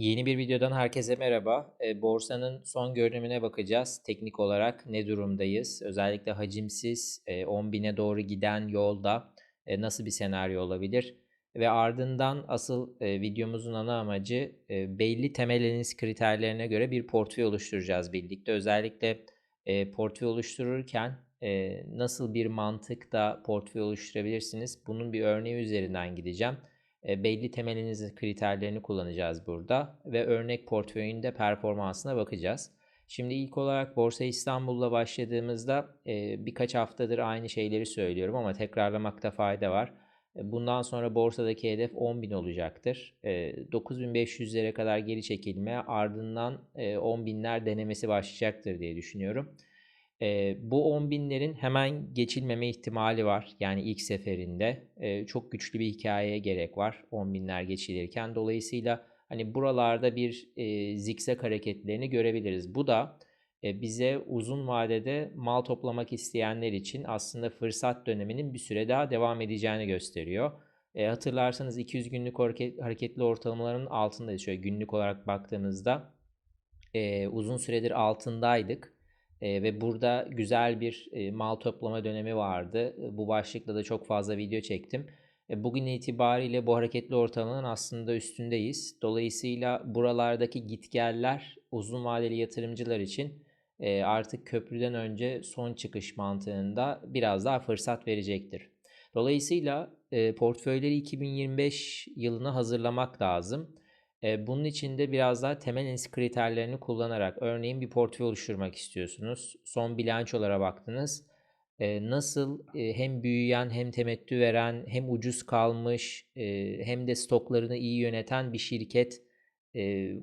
Yeni bir videodan herkese merhaba. E, borsanın son görünümüne bakacağız. Teknik olarak ne durumdayız? Özellikle hacimsiz e, 10.000'e doğru giden yolda e, nasıl bir senaryo olabilir? Ve ardından asıl e, videomuzun ana amacı belli temel analiz kriterlerine göre bir portföy oluşturacağız birlikte. Özellikle portföy oluştururken nasıl bir mantıkta portföy oluşturabilirsiniz? Bunun bir örneği üzerinden gideceğim. Belli temel analiz kriterlerini kullanacağız burada ve örnek portföyünde performansına bakacağız. Şimdi ilk olarak Borsa İstanbul'la başladığımızda birkaç haftadır aynı şeyleri söylüyorum ama tekrarlamakta fayda var. Bundan sonra borsadaki hedef 10.000 olacaktır. 9.500'lere kadar geri çekilme ardından 10.000'ler denemesi başlayacaktır diye düşünüyorum. E, bu 10 binlerin hemen geçilmeme ihtimali var. Yani ilk seferinde e, çok güçlü bir hikayeye gerek var 10 binler geçilirken. Dolayısıyla hani buralarda bir e, zikzak hareketlerini görebiliriz. Bu da e, bize uzun vadede mal toplamak isteyenler için aslında fırsat döneminin bir süre daha devam edeceğini gösteriyor. E, hatırlarsanız 200 günlük hareketli ortalamaların altındayız. Şöyle günlük olarak baktığımızda e, uzun süredir altındaydık. E, ve burada güzel bir e, mal toplama dönemi vardı. E, bu başlıkla da çok fazla video çektim. E, bugün itibariyle bu hareketli ortalamanın aslında üstündeyiz. Dolayısıyla buralardaki gitgeller uzun vadeli yatırımcılar için e, artık köprüden önce son çıkış mantığında biraz daha fırsat verecektir. Dolayısıyla e, portföyleri 2025 yılına hazırlamak lazım. Bunun için de biraz daha temel analiz kriterlerini kullanarak örneğin bir portföy oluşturmak istiyorsunuz. Son bilançolara baktınız. Nasıl hem büyüyen hem temettü veren hem ucuz kalmış hem de stoklarını iyi yöneten bir şirket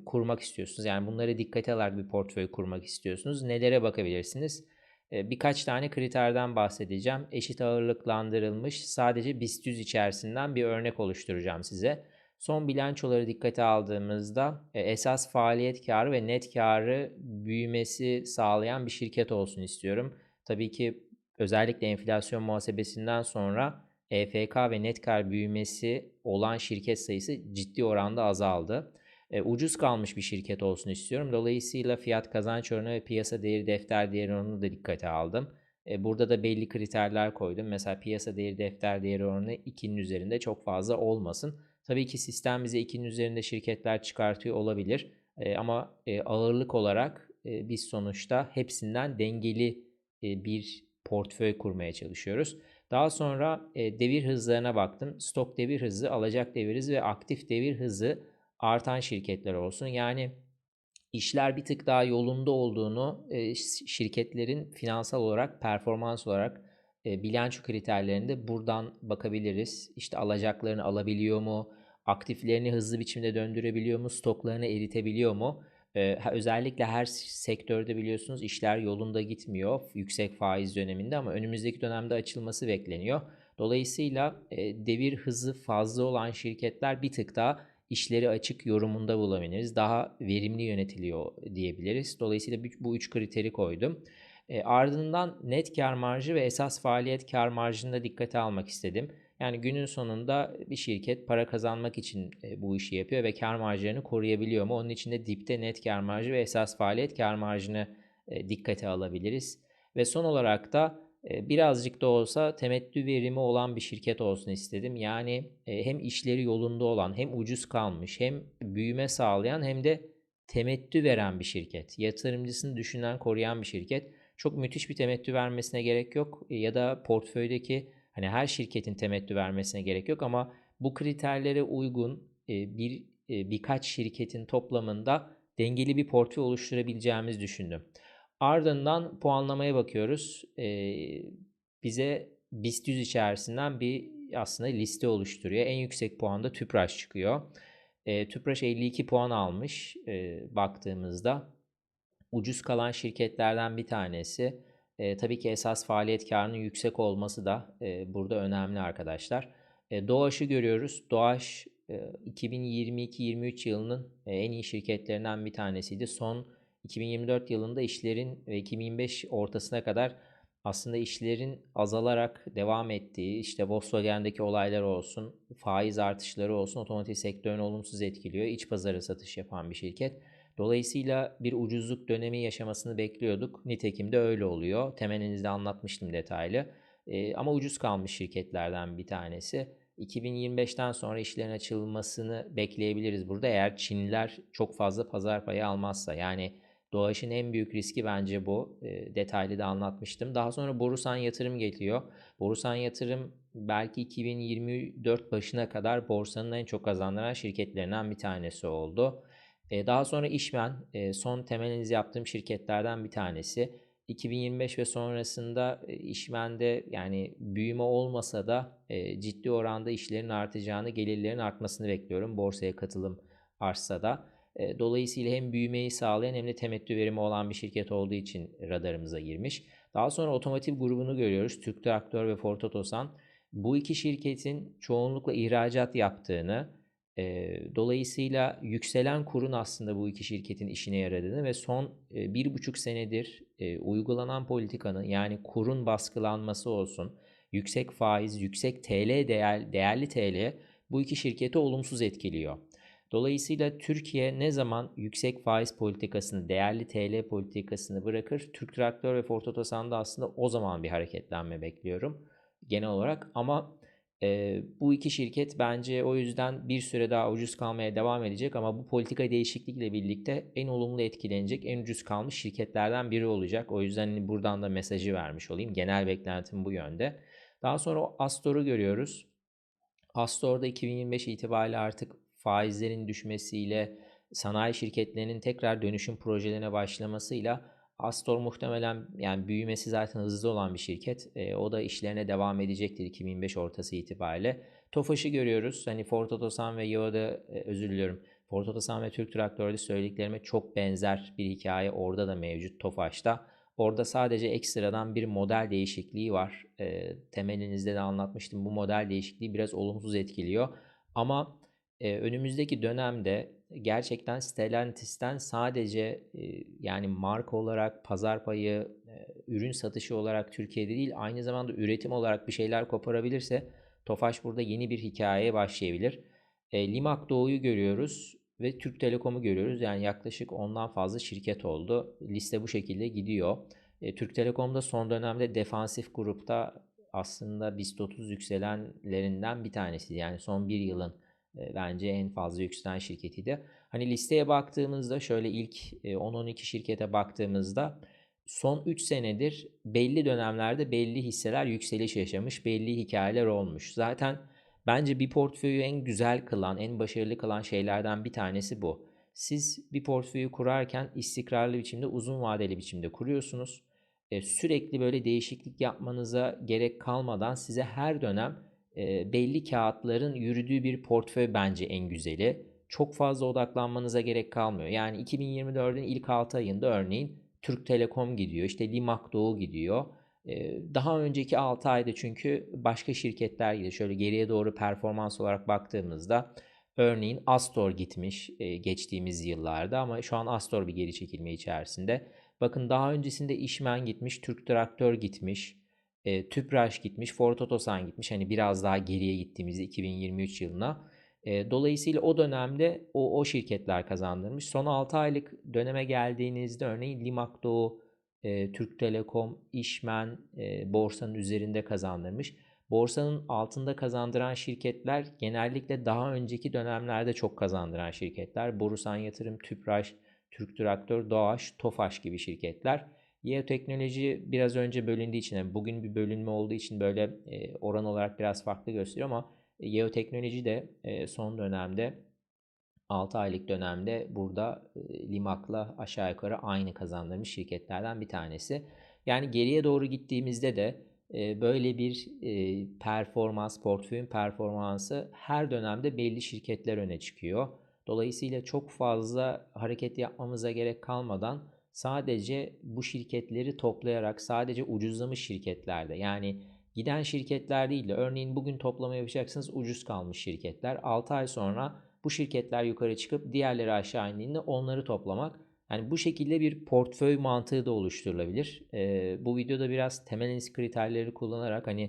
kurmak istiyorsunuz. Yani bunları dikkate alarak bir portföy kurmak istiyorsunuz. Nelere bakabilirsiniz? Birkaç tane kriterden bahsedeceğim. Eşit ağırlıklandırılmış sadece BIST 100 içerisinden bir örnek oluşturacağım size. Son bilançoları dikkate aldığımızda e, esas faaliyet karı ve net karı büyümesi sağlayan bir şirket olsun istiyorum. Tabii ki özellikle enflasyon muhasebesinden sonra EFK ve net kar büyümesi olan şirket sayısı ciddi oranda azaldı. E, ucuz kalmış bir şirket olsun istiyorum. Dolayısıyla fiyat kazanç oranı ve piyasa değeri defter değeri oranını da dikkate aldım. E, burada da belli kriterler koydum. Mesela piyasa değeri defter değeri oranı 2'nin üzerinde çok fazla olmasın. Tabii ki sistem bize 2'nin üzerinde şirketler çıkartıyor olabilir. E, ama e, ağırlık olarak e, biz sonuçta hepsinden dengeli e, bir portföy kurmaya çalışıyoruz. Daha sonra e, devir hızlarına baktım. Stok devir hızı, alacak devir hızı ve aktif devir hızı artan şirketler olsun. Yani işler bir tık daha yolunda olduğunu e, şirketlerin finansal olarak, performans olarak e, bilanço kriterlerinde buradan bakabiliriz. İşte alacaklarını alabiliyor mu? Aktiflerini hızlı biçimde döndürebiliyor mu, stoklarını eritebiliyor mu? Ee, özellikle her sektörde biliyorsunuz işler yolunda gitmiyor yüksek faiz döneminde ama önümüzdeki dönemde açılması bekleniyor. Dolayısıyla e, devir hızı fazla olan şirketler bir tık daha işleri açık yorumunda bulabiliriz. Daha verimli yönetiliyor diyebiliriz. Dolayısıyla bu üç kriteri koydum. E, ardından net kar marjı ve esas faaliyet kar marjını da dikkate almak istedim. Yani günün sonunda bir şirket para kazanmak için e, bu işi yapıyor ve kar marjlarını koruyabiliyor mu? Onun için de dipte net kar marjı ve esas faaliyet kar marjını e, dikkate alabiliriz. Ve son olarak da e, birazcık da olsa temettü verimi olan bir şirket olsun istedim. Yani hem işleri yolunda olan hem ucuz kalmış hem büyüme sağlayan hem de temettü veren bir şirket. Yatırımcısını düşünen koruyan bir şirket. Çok müthiş bir temettü vermesine gerek yok ya da portföydeki Hani her şirketin temettü vermesine gerek yok ama bu kriterlere uygun e, bir e, birkaç şirketin toplamında dengeli bir portföy oluşturabileceğimiz düşündüm. Ardından puanlamaya bakıyoruz. E, bize BIST 100 içerisinden bir aslında liste oluşturuyor. En yüksek puanda Tüpraş çıkıyor. Tüpraş 52 puan almış baktığımızda. Ucuz kalan şirketlerden bir tanesi. E, tabii ki esas faaliyet karının yüksek olması da e, burada önemli arkadaşlar. E, Doğaş'ı görüyoruz. Doğaş e, 2022-23 yılının e, en iyi şirketlerinden bir tanesiydi. Son 2024 yılında işlerin ve 2025 ortasına kadar aslında işlerin azalarak devam ettiği, işte Volkswagen'deki olaylar olsun, faiz artışları olsun otomotiv sektörünü olumsuz etkiliyor. İç pazara satış yapan bir şirket. Dolayısıyla bir ucuzluk dönemi yaşamasını bekliyorduk. Nitekim de öyle oluyor. Temelinizde anlatmıştım detaylı. Ee, ama ucuz kalmış şirketlerden bir tanesi. 2025'ten sonra işlerin açılmasını bekleyebiliriz burada eğer Çinliler çok fazla pazar payı almazsa. Yani Doğaç'ın en büyük riski bence bu. E, detaylı da anlatmıştım. Daha sonra Borusan Yatırım geliyor. Borusan Yatırım belki 2024 başına kadar borsanın en çok kazandıran şirketlerinden bir tanesi oldu. E, daha sonra İşmen e, son temelinizi yaptığım şirketlerden bir tanesi. 2025 ve sonrasında e, işmende yani büyüme olmasa da e, ciddi oranda işlerin artacağını, gelirlerin artmasını bekliyorum borsaya katılım artsa da. E, dolayısıyla hem büyümeyi sağlayan hem de temettü verimi olan bir şirket olduğu için radarımıza girmiş. Daha sonra otomotiv grubunu görüyoruz. Türk Traktör ve Ford Otosan. Bu iki şirketin çoğunlukla ihracat yaptığını, e, dolayısıyla yükselen kurun aslında bu iki şirketin işine yaradığını ve son e, bir buçuk senedir uygulanan politikanın yani kurun baskılanması olsun, yüksek faiz, yüksek TL değer, değerli TL bu iki şirketi olumsuz etkiliyor. Dolayısıyla Türkiye ne zaman yüksek faiz politikasını, değerli TL politikasını bırakır? Türk Traktör ve Ford Otosan'da aslında o zaman bir hareketlenme bekliyorum genel olarak. Ama e, bu iki şirket bence o yüzden bir süre daha ucuz kalmaya devam edecek ama bu politika değişiklikle birlikte en olumlu etkilenecek, en ucuz kalmış şirketlerden biri olacak. O yüzden hani buradan da mesajı vermiş olayım. Genel beklentim bu yönde. Daha sonra Astor'u görüyoruz. Astor'da 2025 itibariyle artık faizlerin düşmesiyle sanayi şirketlerinin tekrar dönüşüm projelerine başlamasıyla Astor muhtemelen yani büyümesi zaten hızlı olan bir şirket. E, o da işlerine devam edecektir 2025 ortası itibariyle. Tofaş'ı görüyoruz. Hani Ford Otosan ve Yoda e, özür diliyorum. Ford Otosan ve Türk Traktör'de söylediklerime çok benzer bir hikaye orada da mevcut Tofaş'ta. Orada sadece ekstradan bir model değişikliği var. E, temelinizde de anlatmıştım. Bu model değişikliği biraz olumsuz etkiliyor. Ama e, önümüzdeki dönemde gerçekten Stellantis'ten sadece e, yani marka olarak pazar payı, e, ürün satışı olarak Türkiye'de değil aynı zamanda üretim olarak bir şeyler koparabilirse Tofaş burada yeni bir hikayeye başlayabilir. E, Limak Doğu'yu görüyoruz ve Türk Telekom'u görüyoruz. Yani yaklaşık ondan fazla şirket oldu. Liste bu şekilde gidiyor. E, Türk Telekom'da son dönemde defansif grupta aslında BIST 30 yükselenlerinden bir tanesi. Yani son bir yılın bence en fazla yükselen şirketiydi. Hani listeye baktığımızda şöyle ilk 10-12 e, şirkete baktığımızda son 3 senedir belli dönemlerde belli hisseler yükseliş yaşamış, belli hikayeler olmuş. Zaten bence bir portföyü en güzel kılan, en başarılı kılan şeylerden bir tanesi bu. Siz bir portföyü kurarken istikrarlı biçimde, uzun vadeli biçimde kuruyorsunuz. Sürekli böyle değişiklik yapmanıza gerek kalmadan size her dönem e, belli kağıtların yürüdüğü bir portföy bence en güzeli. Çok fazla odaklanmanıza gerek kalmıyor. Yani 2024'ün ilk 6 ayında örneğin Türk Telekom gidiyor, işte Limak Doğu gidiyor. E, daha önceki 6 ayda çünkü başka şirketler gidiyor. Şöyle geriye doğru performans olarak baktığımızda örneğin Astor gitmiş e, geçtiğimiz yıllarda ama şu an Astor bir geri çekilme içerisinde. Bakın daha öncesinde İşmen gitmiş, Türk Traktör gitmiş, e, Tüpraş gitmiş, Ford Otosan gitmiş. Hani biraz daha geriye gittiğimizde 2023 yılına. E, dolayısıyla o dönemde o, o şirketler kazandırmış. Son 6 aylık döneme geldiğinizde örneğin Limak Doğu, e, Türk Telekom, İşmen e, borsanın üzerinde kazandırmış. Borsanın altında kazandıran şirketler genellikle daha önceki dönemlerde çok kazandıran şirketler. Borusan Yatırım, Tüpraş, Türk Traktör, Doğaş, Tofaş gibi şirketler. Yeoteknoloji biraz önce bölündüğü için, yani bugün bir bölünme olduğu için böyle e, oran olarak biraz farklı gösteriyor ama e, yeoteknoloji de e, son dönemde 6 aylık dönemde burada e, Limak'la aşağı yukarı aynı kazandırmış şirketlerden bir tanesi. Yani geriye doğru gittiğimizde de e, böyle bir e, performans, portföyün performansı her dönemde belli şirketler öne çıkıyor. Dolayısıyla çok fazla hareket yapmamıza gerek kalmadan sadece bu şirketleri toplayarak sadece ucuzlamış şirketlerde yani giden şirketler değil de örneğin bugün toplama yapacaksınız ucuz kalmış şirketler 6 ay sonra bu şirketler yukarı çıkıp diğerleri aşağı indiğinde onları toplamak Yani bu şekilde bir portföy mantığı da oluşturulabilir. Eee, bu videoda biraz temel analiz kriterleri kullanarak hani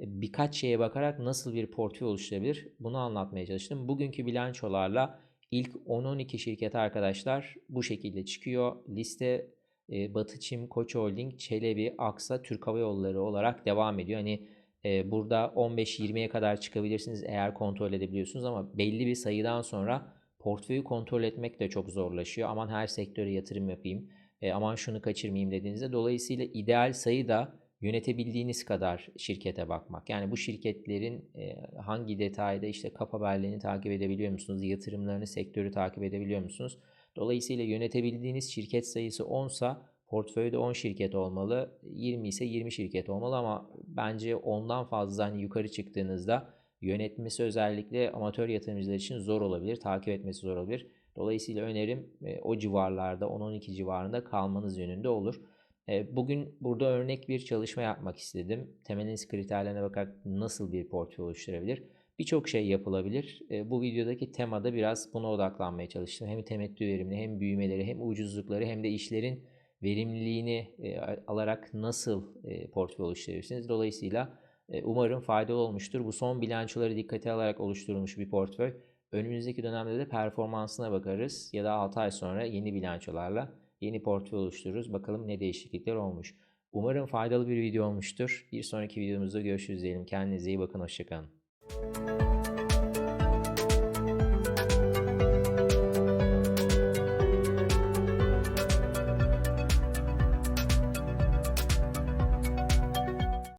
e, birkaç şeye bakarak nasıl bir portföy oluşturabilir bunu anlatmaya çalıştım. Bugünkü bilançolarla ilk 10-12 şirket arkadaşlar bu şekilde çıkıyor. Liste e, Batı Çim, Koç Holding, Çelebi, Aksa, Türk Hava Yolları olarak devam ediyor. Hani e, burada 15-20'ye kadar çıkabilirsiniz eğer kontrol edebiliyorsunuz ama belli bir sayıdan sonra portföyü kontrol etmek de çok zorlaşıyor. Aman her sektöre yatırım yapayım, e, aman şunu kaçırmayayım dediğinizde dolayısıyla ideal sayı da yönetebildiğiniz kadar şirkete bakmak. Yani bu şirketlerin e, hangi detayda işte kap haberlerini takip edebiliyor musunuz? Yatırımlarını, sektörü takip edebiliyor musunuz? Dolayısıyla yönetebildiğiniz şirket sayısı 10 sa portföyde 10 şirket olmalı. 20 ise 20 şirket olmalı ama bence ondan fazla hani yukarı çıktığınızda yönetmesi özellikle amatör yatırımcılar için zor olabilir. Takip etmesi zor olabilir. Dolayısıyla önerim e, o civarlarda 10-12 civarında kalmanız yönünde olur. Bugün burada örnek bir çalışma yapmak istedim. Temel analiz kriterlerine bakarak nasıl bir portföy oluşturabilir? Birçok şey yapılabilir. Bu videodaki temada biraz buna odaklanmaya çalıştım. Hem temettü verimli hem büyümeleri hem ucuzlukları hem de işlerin verimliliğini alarak nasıl portföy oluşturabilirsiniz. Dolayısıyla umarım faydalı olmuştur. Bu son bilançoları dikkate alarak oluşturulmuş bir portföy. Önümüzdeki dönemde de performansına bakarız ya da 6 ay sonra yeni bilançolarla yeni portföy oluştururuz. Bakalım ne değişiklikler olmuş. Umarım faydalı bir video olmuştur. Bir sonraki videomuzda görüşürüz diyelim. Kendinize iyi bakın. Hoşçakalın.